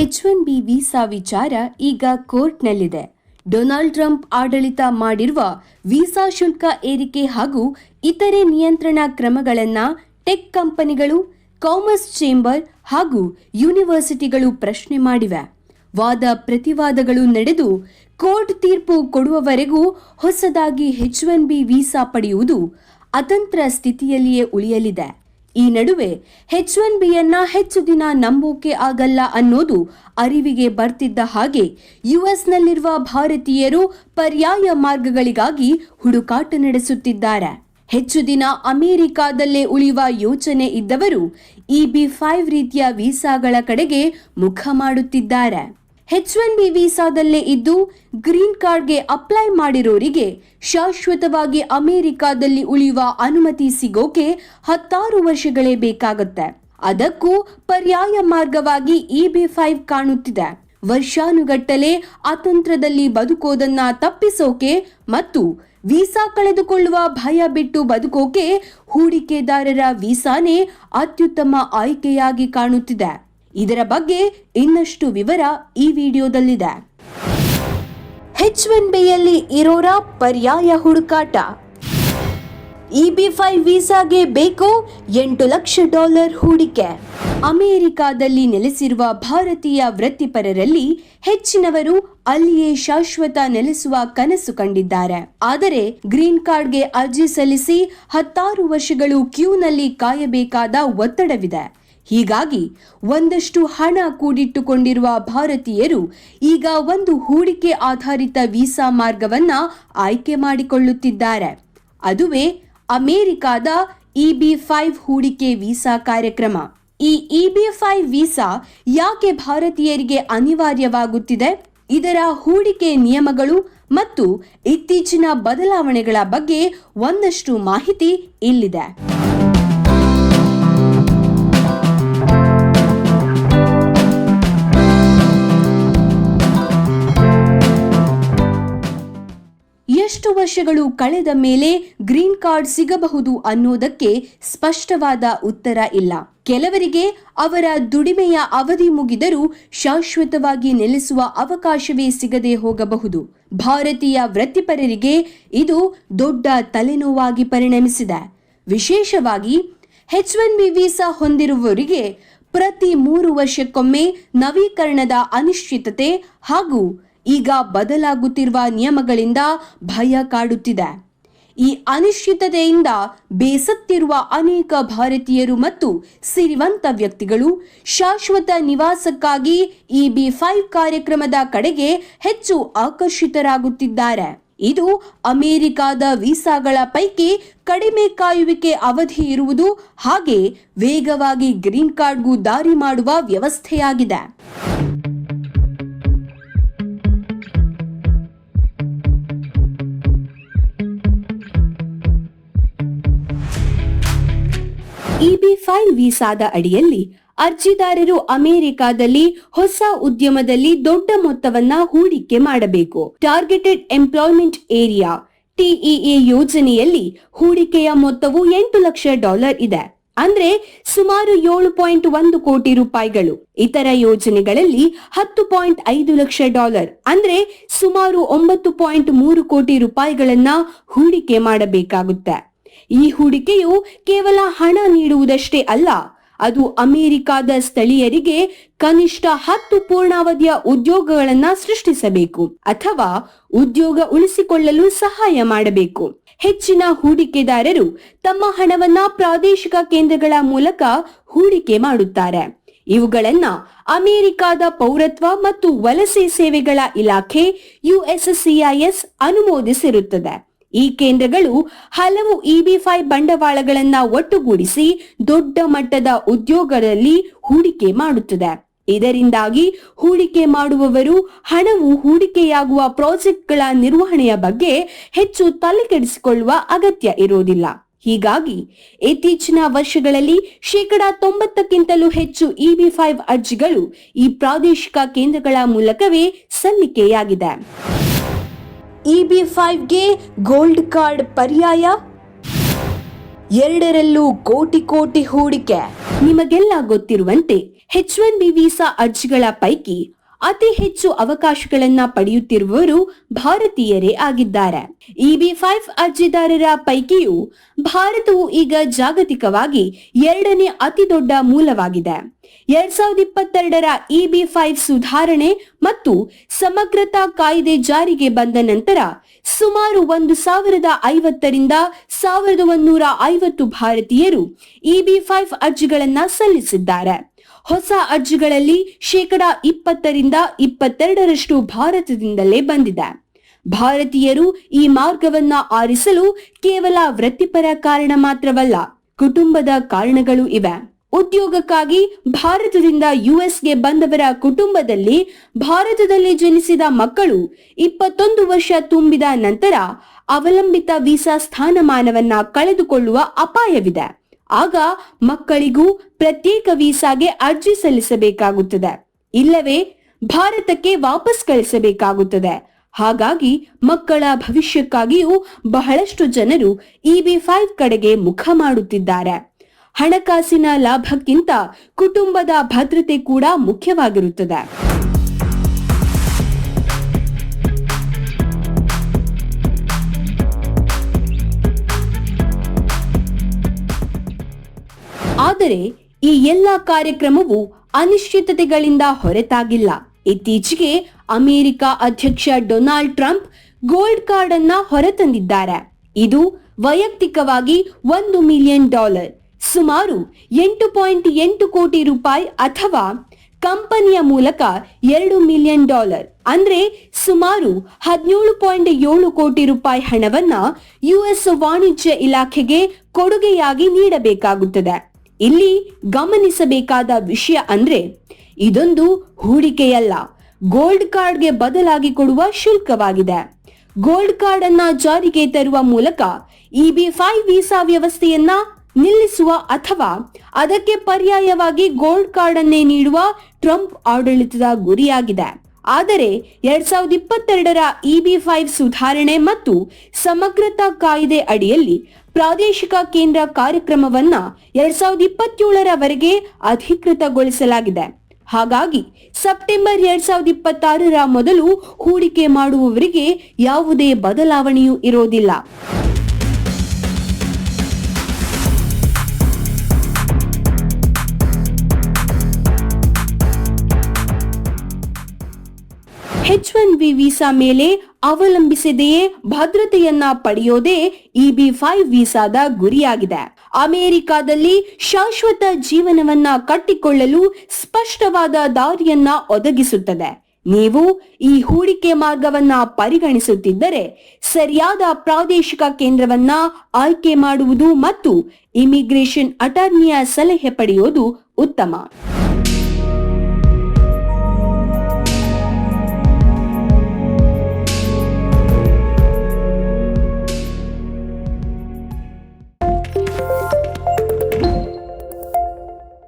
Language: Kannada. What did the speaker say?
ಎಚ್ ಒನ್ ಬಿ ವೀಸಾ ವಿಚಾರ ಈಗ ಕೋರ್ಟ್ನಲ್ಲಿದೆ. ಡೊನಾಲ್ಡ್ ಟ್ರಂಪ್ ಆಡಳಿತ ಮಾಡಿರುವ ವೀಸಾ ಶುಲ್ಕ ಏರಿಕೆ ಹಾಗೂ ಇತರೆ ನಿಯಂತ್ರಣ ಕ್ರಮಗಳನ್ನು ಟೆಕ್ ಕಂಪನಿಗಳು, ಕಾಮರ್ಸ್ ಚೇಂಬರ್ ಹಾಗೂ ಯೂನಿವರ್ಸಿಟಿಗಳು ಪ್ರಶ್ನೆ ಮಾಡಿವೆ. ವಾದ ಪ್ರತಿವಾದಗಳು ನಡೆದು ಕೋರ್ಟ್ ತೀರ್ಪು ಕೊಡುವವರೆಗೂ ಹೊಸದಾಗಿ ಹೆಚ್ ಒನ್ ಬಿ ವೀಸಾ ಪಡೆಯುವುದು ಅತಂತ್ರ ಸ್ಥಿತಿಯಲ್ಲಿಯೇ ಉಳಿಯಲಿದೆ. ಈ ನಡುವೆ ಹೆಚ್ ಒನ್ ಬಿಯನ್ನ ಹೆಚ್ಚು ದಿನ ನಂಬೋಕೆ ಆಗಲ್ಲ ಅನ್ನೋದು ಅರಿವಿಗೆ ಬರ್ತಿದ್ದ ಹಾಗೆ ಯುಎಸ್ನಲ್ಲಿರುವ ಭಾರತೀಯರು ಪರ್ಯಾಯ ಮಾರ್ಗಗಳಿಗಾಗಿ ಹುಡುಕಾಟ ನಡೆಸುತ್ತಿದ್ದಾರೆ. ಹೆಚ್ಚು ದಿನ ಅಮೆರಿಕಾದಲ್ಲೇ ಉಳಿಯುವ ಯೋಚನೆ ಇದ್ದವರು ಇ ಬಿ ಫೈವ್ ರೀತಿಯ ವೀಸಾಗಳ ಕಡೆಗೆ ಮುಖ ಮಾಡುತ್ತಿದ್ದಾರೆ. ಎಚ್ ಒನ್ ಬಿ ವೀಸಾದಲ್ಲೇ ಇದ್ದು, ಗ್ರೀನ್ ಕಾರ್ಡ್ಗೆ ಅಪ್ಲೈ ಮಾಡಿರೋರಿಗೆ ಶಾಶ್ವತವಾಗಿ ಅಮೆರಿಕಾದಲ್ಲಿ ಉಳಿಯುವ ಅನುಮತಿ ಸಿಗೋಕೆ ಹತ್ತಾರು ವರ್ಷಗಳೇ ಬೇಕಾಗುತ್ತೆ. ಅದಕ್ಕೂ ಪರ್ಯಾಯ ಮಾರ್ಗವಾಗಿ ಇ ಬಿ ಫೈವ್ ಕಾಣುತ್ತಿದೆ. ವರ್ಷಾನುಗಟ್ಟಲೆ ಅತಂತ್ರದಲ್ಲಿ ಬದುಕೋದನ್ನ ತಪ್ಪಿಸೋಕೆ ಮತ್ತು ವೀಸಾ ಕಳೆದುಕೊಳ್ಳುವ ಭಯ ಬಿಟ್ಟು ಬದುಕೋಕೆ ಹೂಡಿಕೆದಾರರ ವೀಸಾನೇ ಅತ್ಯುತ್ತಮ ಆಯ್ಕೆಯಾಗಿ ಕಾಣುತ್ತಿದೆ. ಇದರ ಬಗ್ಗೆ ಇನ್ನಷ್ಟು ವಿವರ ಈ ವಿಡಿಯೋದಲ್ಲಿದೆ. ಹೆಚ್ ಒನ್ ಬಿಯಲ್ಲಿ ಇರೋರ ಪರ್ಯಾಯ ಹುಡುಕಾಟ. ಇಬಿ ಫೈವ್ ವೀಸಾಗೆ ಬೇಕು ಎಂಟು ಲಕ್ಷ ಡಾಲರ್ ಹೂಡಿಕೆ. ಅಮೆರಿಕಾದಲ್ಲಿ ನೆಲೆಸಿರುವ ಭಾರತೀಯ ವೃತ್ತಿಪರರಲ್ಲಿ ಹೆಚ್ಚಿನವರು ಅಲ್ಲಿಯೇ ಶಾಶ್ವತ ನೆಲೆಸುವ ಕನಸು ಕಂಡಿದ್ದಾರೆ. ಆದರೆ ಗ್ರೀನ್ ಕಾರ್ಡ್ಗೆ ಅರ್ಜಿ ಸಲ್ಲಿಸಿ ಹತ್ತಾರು ವರ್ಷಗಳು ಕ್ಯೂನಲ್ಲಿ ಕಾಯಬೇಕಾದ ಒತ್ತಡವಿದೆ. ಹೀಗಾಗಿ ಒಂದಷ್ಟು ಹಣ ಕೂಡಿಟ್ಟುಕೊಂಡಿರುವ ಭಾರತೀಯರು ಈಗ ಒಂದು ಹೂಡಿಕೆ ಆಧಾರಿತ ವೀಸಾ ಮಾರ್ಗವನ್ನ ಆಯ್ಕೆ ಮಾಡಿಕೊಳ್ಳುತ್ತಿದ್ದಾರೆ. ಅದುವೇ ಅಮೆರಿಕಾದ ಇಬಿ ಫೈವ್ ಹೂಡಿಕೆ ವೀಸಾ ಕಾರ್ಯಕ್ರಮ. ಈ ಇಬಿ ಫೈವ್ ವೀಸಾ ಯಾಕೆ ಭಾರತೀಯರಿಗೆ ಅನಿವಾರ್ಯವಾಗುತ್ತಿದೆ? ಇದರ ಹೂಡಿಕೆ ನಿಯಮಗಳು ಮತ್ತು ಇತ್ತೀಚಿನ ಬದಲಾವಣೆಗಳ ಬಗ್ಗೆ ಒಂದಷ್ಟು ಮಾಹಿತಿ ಇಲ್ಲಿದೆ. ಎಷ್ಟು ವರ್ಷಗಳು ಕಳೆದ ಮೇಲೆ ಗ್ರೀನ್ ಕಾರ್ಡ್ ಸಿಗಬಹುದು ಅನ್ನೋದಕ್ಕೆ ಸ್ಪಷ್ಟವಾದ ಉತ್ತರ ಇಲ್ಲ. ಕೆಲವರಿಗೆ ಅವರ ದುಡಿಮೆಯ ಅವಧಿ ಮುಗಿದರೂ ಶಾಶ್ವತವಾಗಿ ನೆಲೆಸುವ ಅವಕಾಶವೇ ಸಿಗದೆ ಹೋಗಬಹುದು. ಭಾರತೀಯ ವೃತ್ತಿಪರರಿಗೆ ಇದು ದೊಡ್ಡ ತಲೆನೋವಾಗಿ ಪರಿಣಮಿಸಿದೆ. ವಿಶೇಷವಾಗಿ ಎಚ್ ಒನ್ ಬಿ ವೀಸಾ ಹೊಂದಿರುವವರಿಗೆ ಪ್ರತಿ ಮೂರು ವರ್ಷಕ್ಕೊಮ್ಮೆ ನವೀಕರಣದ ಅನಿಶ್ಚಿತತೆ ಹಾಗೂ ಈಗ ಬದಲಾಗುತ್ತಿರುವ ನಿಯಮಗಳಿಂದ ಭಯ ಕಾಡುತ್ತಿದೆ. ಈ ಅನಿಶ್ಚಿತತೆಯಿಂದ ಬೇಸತ್ತಿರುವ ಅನೇಕ ಭಾರತೀಯರು ಮತ್ತು ಸಿರಿವಂತ ವ್ಯಕ್ತಿಗಳು ಶಾಶ್ವತ ನಿವಾಸಕ್ಕಾಗಿ ಈ ಬಿ ಫೈವ್ ಕಾರ್ಯಕ್ರಮದ ಕಡೆಗೆ ಹೆಚ್ಚು ಆಕರ್ಷಿತರಾಗುತ್ತಿದ್ದಾರೆ. ಇದು ಅಮೆರಿಕಾದ ವೀಸಾಗಳ ಪೈಕಿ ಕಡಿಮೆ ಕಾಯುವಿಕೆ ಅವಧಿ ಇರುವುದು ಹಾಗೆ ವೇಗವಾಗಿ ಗ್ರೀನ್ ಕಾರ್ಡ್ಗೂ ದಾರಿ ಮಾಡುವ ವ್ಯವಸ್ಥೆಯಾಗಿದೆ. ಇಬಿ ಫೈವ್ ವೀಸಾದ ಅಡಿಯಲ್ಲಿ ಅರ್ಜಿದಾರರು ಅಮೆರಿಕಾದಲ್ಲಿ ಹೊಸ ಉದ್ಯಮದಲ್ಲಿ ದೊಡ್ಡ ಮೊತ್ತವನ್ನ ಹೂಡಿಕೆ ಮಾಡಬೇಕು. ಟಾರ್ಗೆಟೆಡ್ ಎಂಪ್ಲಾಯ್ಮೆಂಟ್ ಏರಿಯಾ ಟಿಇಎ ಯೋಜನೆಯಲ್ಲಿ ಹೂಡಿಕೆಯ ಮೊತ್ತವು ಎಂಟು ಲಕ್ಷ ಡಾಲರ್ ಇದೆ. ಅಂದ್ರೆ ಸುಮಾರು ಏಳು ಪಾಯಿಂಟ್ ಒಂದು ಕೋಟಿ ರೂಪಾಯಿಗಳು. ಇತರ ಯೋಜನೆಗಳಲ್ಲಿ ಹತ್ತು ಪಾಯಿಂಟ್ ಐದು ಲಕ್ಷ ಡಾಲರ್, ಅಂದ್ರೆ ಸುಮಾರು ಒಂಬತ್ತು ಪಾಯಿಂಟ್ ಮೂರು ಕೋಟಿ ರೂಪಾಯಿಗಳನ್ನ ಹೂಡಿಕೆ ಮಾಡಬೇಕಾಗುತ್ತೆ. ಈ ಹೂಡಿಕೆಯು ಕೇವಲ ಹಣ ನೀಡುವುದಷ್ಟೇ ಅಲ್ಲ, ಅದು ಅಮೆರಿಕಾದ ಸ್ಥಳೀಯರಿಗೆ ಕನಿಷ್ಠ ಹತ್ತು ಪೂರ್ಣಾವಧಿಯ ಉದ್ಯೋಗಗಳನ್ನ ಸೃಷ್ಟಿಸಬೇಕು ಅಥವಾ ಉದ್ಯೋಗ ಉಳಿಸಿಕೊಳ್ಳಲು ಸಹಾಯ ಮಾಡಬೇಕು. ಹೆಚ್ಚಿನ ಹೂಡಿಕೆದಾರರು ತಮ್ಮ ಹಣವನ್ನ ಪ್ರಾದೇಶಿಕ ಕೇಂದ್ರಗಳ ಮೂಲಕ ಹೂಡಿಕೆ ಮಾಡುತ್ತಾರೆ. ಇವುಗಳನ್ನ ಅಮೆರಿಕಾದ ಪೌರತ್ವ ಮತ್ತು ವಲಸೆ ಸೇವೆಗಳ ಇಲಾಖೆ ಯುಎಸ್ಸಿಐಎಸ್ ಅನುಮೋದಿಸಿರುತ್ತದೆ. ಈ ಕೇಂದ್ರಗಳು ಹಲವು ಇಬಿ ಫೈವ್ ಬಂಡವಾಳಗಳನ್ನ ಒಟ್ಟುಗೂಡಿಸಿ ದೊಡ್ಡ ಮಟ್ಟದ ಉದ್ಯೋಗದಲ್ಲಿ ಹೂಡಿಕೆ ಮಾಡುತ್ತದೆ. ಇದರಿಂದಾಗಿ ಹೂಡಿಕೆ ಮಾಡುವವರು ಹಣವು ಹೂಡಿಕೆಯಾಗುವ ಪ್ರಾಜೆಕ್ಟ್ಗಳ ನಿರ್ವಹಣೆಯ ಬಗ್ಗೆ ಹೆಚ್ಚು ತಲೆಕೆಡಿಸಿಕೊಳ್ಳುವ ಅಗತ್ಯ ಇರೋದಿಲ್ಲ ಹೀಗಾಗಿ ಇತ್ತೀಚಿನ ವರ್ಷಗಳಲ್ಲಿ ಶೇಕಡಾ ತೊಂಬತ್ತಕ್ಕಿಂತಲೂ ಹೆಚ್ಚು ಇಬಿ ಫೈವ್ ಅರ್ಜಿಗಳು ಈ ಪ್ರಾದೇಶಿಕ ಕೇಂದ್ರಗಳ ಮೂಲಕವೇ ಸಲ್ಲಿಕೆಯಾಗಿದೆ. ಇಬಿ ಫೈವ್ಗೆ ಗೋಲ್ಡ್ ಕಾರ್ಡ್ ಪರ್ಯಾಯ? ಎರಡರಲ್ಲೂ ಕೋಟಿ ಕೋಟಿ ಹೂಡಿಕೆ. ನಿಮಗೆಲ್ಲ ಗೊತ್ತಿರುವಂತೆ ಹೆಚ್ ಒನ್ ಬಿ ವೀಸಾ ಅರ್ಜಿಗಳ ಪೈಕಿ ಅತಿ ಹೆಚ್ಚು ಅವಕಾಶಗಳನ್ನ ಪಡೆಯುತ್ತಿರುವವರು ಭಾರತೀಯರೇ ಆಗಿದ್ದಾರೆ. ಇಬಿ ಫೈವ್ ಅರ್ಜಿದಾರರ ಪೈಕಿಯೂ ಭಾರತವು ಈಗ ಜಾಗತಿಕವಾಗಿ ಎರಡನೇ ಅತಿ ದೊಡ್ಡ ಮೂಲವಾಗಿದೆ. ಎರಡ್ ಸಾವಿರದ ಇಪ್ಪತ್ತೆರಡರ ಇಬಿ ಫೈವ್ ಸುಧಾರಣೆ ಮತ್ತು ಸಮಗ್ರತಾ ಕಾಯ್ದೆ ಜಾರಿಗೆ ಬಂದ ನಂತರ ಸುಮಾರು ಒಂದು ಸಾವಿರದ ಐವತ್ತರಿಂದ ಸಾವಿರದ ಒಂದೂರ ಐವತ್ತು ಭಾರತೀಯರು ಇಬಿ ಫೈವ್ ಅರ್ಜಿಗಳನ್ನ ಸಲ್ಲಿಸಿದ್ದಾರೆ. ಹೊಸ ಅರ್ಜಿಗಳಲ್ಲಿ ಶೇಕಡ ಇಪ್ಪತ್ತರಿಂದ ಇಪ್ಪತ್ತೆರಡರಷ್ಟು ಭಾರತದಿಂದಲೇ ಬಂದಿದೆ. ಭಾರತೀಯರು ಈ ಮಾರ್ಗವನ್ನ ಆರಿಸಲು ಕೇವಲ ವೃತ್ತಿಪರ ಕಾರಣ ಮಾತ್ರವಲ್ಲ, ಕುಟುಂಬದ ಕಾರಣಗಳು ಇವೆ. ಉದ್ಯೋಗಕ್ಕಾಗಿ ಭಾರತದಿಂದ ಯುಎಸ್ಗೆ ಬಂದವರ ಕುಟುಂಬದಲ್ಲಿ ಭಾರತದಲ್ಲಿ ಜನಿಸಿದ ಮಕ್ಕಳು ಇಪ್ಪತ್ತೊಂದು ವರ್ಷ ತುಂಬಿದ ನಂತರ ಅವಲಂಬಿತ ವೀಸಾ ಸ್ಥಾನಮಾನವನ್ನ ಕಳೆದುಕೊಳ್ಳುವ ಅಪಾಯವಿದೆ. ಆಗ ಮಕ್ಕಳಿಗೂ ಪ್ರತ್ಯೇಕ ವೀಸಾಗೆ ಅರ್ಜಿ ಸಲ್ಲಿಸಬೇಕಾಗುತ್ತದೆ. ಇಲ್ಲವೇ ಭಾರತಕ್ಕೆ ವಾಪಸ್ ಕಳಿಸಬೇಕಾಗುತ್ತದೆ. ಹಾಗಾಗಿ ಮಕ್ಕಳ ಭವಿಷ್ಯಕ್ಕಾಗಿಯೂ ಬಹಳಷ್ಟು ಜನರು ಇಬಿ ಫೈವ್ ಕಡೆಗೆ ಮುಖ ಮಾಡುತ್ತಿದ್ದಾರೆ. ಹಣಕಾಸಿನ ಲಾಭಕ್ಕಿಂತ ಕುಟುಂಬದ ಭದ್ರತೆ ಕೂಡ ಮುಖ್ಯವಾಗಿರುತ್ತದೆ. ಆದರೆ ಈ ಎಲ್ಲ ಕಾರ್ಯಕ್ರಮವು ಅನಿಶ್ಚಿತತೆಗಳಿಂದ ಹೊರತಾಗಿಲ್ಲ. ಇತ್ತೀಚೆಗೆ ಅಮೆರಿಕ ಅಧ್ಯಕ್ಷ ಡೊನಾಲ್ಡ್ ಟ್ರಂಪ್ ಗೋಲ್ಡ್ ಕಾರ್ಡ್ ಅನ್ನ ಹೊರತಂದಿದ್ದಾರೆ. ಇದು ವೈಯಕ್ತಿಕವಾಗಿ ಒಂದು ಮಿಲಿಯನ್ ಡಾಲರ್, ಸುಮಾರು ಎಂಟು ಪಾಯಿಂಟ್ ಎಂಟು ಕೋಟಿ ರೂಪಾಯಿ ಅಥವಾ ಕಂಪನಿಯ ಮೂಲಕ ಎರಡು ಮಿಲಿಯನ್ ಡಾಲರ್, ಅಂದ್ರೆ ಸುಮಾರು ಹದಿನೇಳು ಪಾಯಿಂಟ್ ಏಳು ಕೋಟಿ ರೂಪಾಯಿ ಹಣವನ್ನ ಯುಎಸ್ ವಾಣಿಜ್ಯ ಇಲಾಖೆಗೆ ಕೊಡುಗೆಯಾಗಿ ನೀಡಬೇಕಾಗುತ್ತದೆ. ಇಲ್ಲಿ ಗಮನಿಸಬೇಕಾದ ವಿಷಯ ಅಂದ್ರೆ ಇದೊಂದು ಹೂಡಿಕೆಯಲ್ಲ. ಗೋಲ್ಡ್ ಕಾರ್ಡ್ಗೆ ಬದಲಾಗಿ ಕೊಡುವ ಶುಲ್ಕವಾಗಿದೆ. ಗೋಲ್ಡ್ ಕಾರ್ಡ್ ಅನ್ನ ಜಾರಿಗೆ ತರುವ ಮೂಲಕ ಇಬಿ ಫೈವ್ ವೀಸಾ ವ್ಯವಸ್ಥೆಯನ್ನ ನಿಲ್ಲಿಸುವ ಅಥವಾ ಅದಕ್ಕೆ ಪರ್ಯಾಯವಾಗಿ ಗೋಲ್ಡ್ ಕಾರ್ಡ್ ಅನ್ನೇ ನೀಡುವ ಟ್ರಂಪ್ ಆಡಳಿತದ ಗುರಿಯಾಗಿದೆ. ಆದರೆ ಎರಡ್ ಸಾವಿರದ ಇಪ್ಪತ್ತೆರಡರ ಇಬಿ ಫೈವ್ ಸುಧಾರಣೆ ಮತ್ತು ಸಮಗ್ರತಾ ಕಾಯ್ದೆ ಅಡಿಯಲ್ಲಿ ಪ್ರಾದೇಶಿಕ ಕೇಂದ್ರ ಕಾರ್ಯಕ್ರಮವನ್ನ ಎರಡ್ ಸಾವಿರದ ಇಪ್ಪತ್ತೇಳರವರೆಗೆ ಅಧಿಕೃತಗೊಳಿಸಲಾಗಿದೆ. ಹಾಗಾಗಿ ಸೆಪ್ಟೆಂಬರ್ ಎರಡ್ ಸಾವಿರದ ಇಪ್ಪತ್ತಾರರ ಮೊದಲು ಹೂಡಿಕೆ ಮಾಡುವವರಿಗೆ ಯಾವುದೇ ಬದಲಾವಣೆಯೂ ಇರೋದಿಲ್ಲ. ಬಿ ವೀಸಾ ಮೇಲೆ ಅವಲಂಬಿಸದೆಯೇ ಭದ್ರತೆಯನ್ನ ಪಡೆಯೋದೇ ಇಬಿ ಫೈವ್ ವೀಸಾದ ಗುರಿಯಾಗಿದೆ. ಅಮೆರಿಕಾದಲ್ಲಿ ಶಾಶ್ವತ ಜೀವನವನ್ನ ಕಟ್ಟಿಕೊಳ್ಳಲು ಸ್ಪಷ್ಟವಾದ ದಾರಿಯನ್ನ ಒದಗಿಸುತ್ತದೆ. ನೀವು ಈ ಹೂಡಿಕೆ ಮಾರ್ಗವನ್ನ ಪರಿಗಣಿಸುತ್ತಿದ್ದರೆ ಸರಿಯಾದ ಪ್ರಾದೇಶಿಕ ಕೇಂದ್ರವನ್ನ ಆಯ್ಕೆ ಮಾಡುವುದು ಮತ್ತು ಇಮಿಗ್ರೇಷನ್ ಅಟಾರ್ನಿಯ ಸಲಹೆ ಪಡೆಯುವುದು ಉತ್ತಮ.